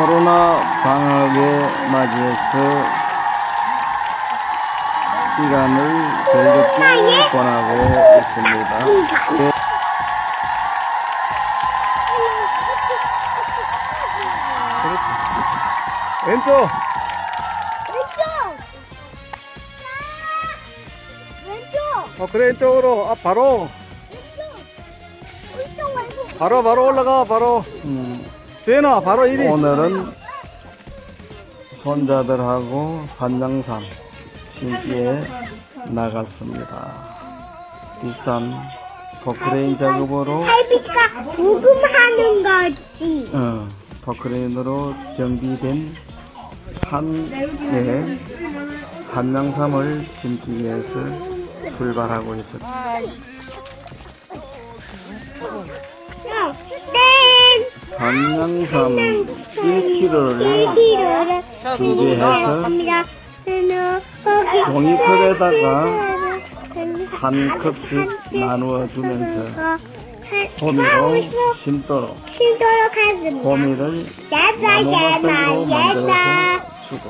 코로나 방학에 맞이해서 시간을 즐겁게 보내고 있습니다. 네, 왼쪽! 왼쪽! 왼쪽! 어, 그래, 왼쪽으로. 아, 바로. 왼쪽 말고 바로, 바로 올라가, 바로. 음. 주연아, 바로 이리. 오늘은 손자들하고 한양산 신기에 나갔습니다. 비싼 포크레인 작업으로 할비가 부금하는 거지. 어, 포크레인으로 정비된 산에 한양삼을 심기 위해서 출발하고 있습니다. 땡! 한양삼 1kg를 1kg를 준비해서 종이컵에다가 한 컵씩 나누어 주면서 호미로 심도록. 호미를 야자 야자 만들어서 주고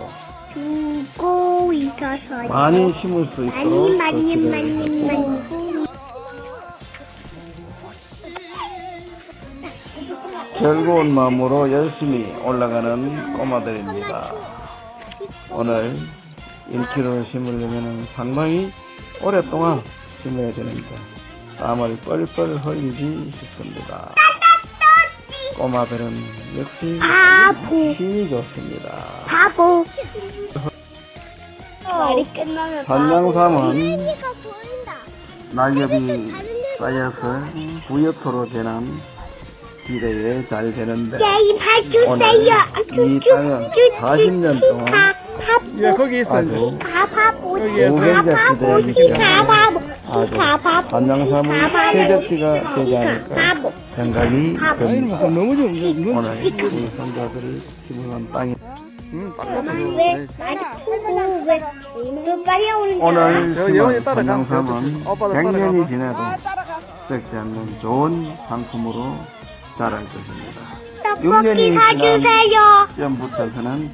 많이 심을 수 있도록 많이 많이. 많이 즐거운 마음으로 열심히 올라가는 꼬마들입니다. 오늘 1kg 심으려면 상당히 오랫동안 심어야 되는데 땀을 뻘뻘 흘리지 싶습니다. 꼬마들은 역시 힘이 좋습니다. 바보 끝나면 한양삼은. 낙엽이 쌓여서 부여토로 되는 비례에 잘 되는데 게임 오늘 해주세요. 이 땅은 40년 동안 예, 거기 있어. 아주 가바보 오경자 아주 가바보 한양삼은 최저치가 되지 않을까 생각이 아니, 듭니다. 뭐 너무 좀, 눈, 오늘 우리 손자들을 심어놓은 땅이 음, 딱왜 많이 크고 왜 이거 빨리 오는 오늘 영원히 따라가. 한양삼은 오빠도 100년이 따라가봐. 지나도 썩지 않는 좋은 상품으로 자랄 것입니다. 떡볶이 사주세요. 시험부터서는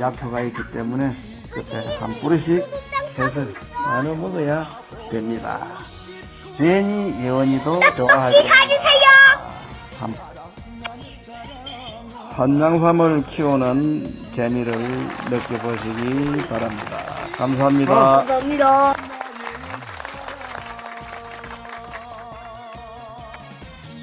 약효가 있기 때문에 그때 한 뿌리씩 해서 나눠 먹어야 됩니다. 괜히 예원이도 떡볶이 좋아하죠. 사주세요. 한- 한양삼을 키우는 재미를 느껴보시기 바랍니다. 감사합니다. 감사합니다.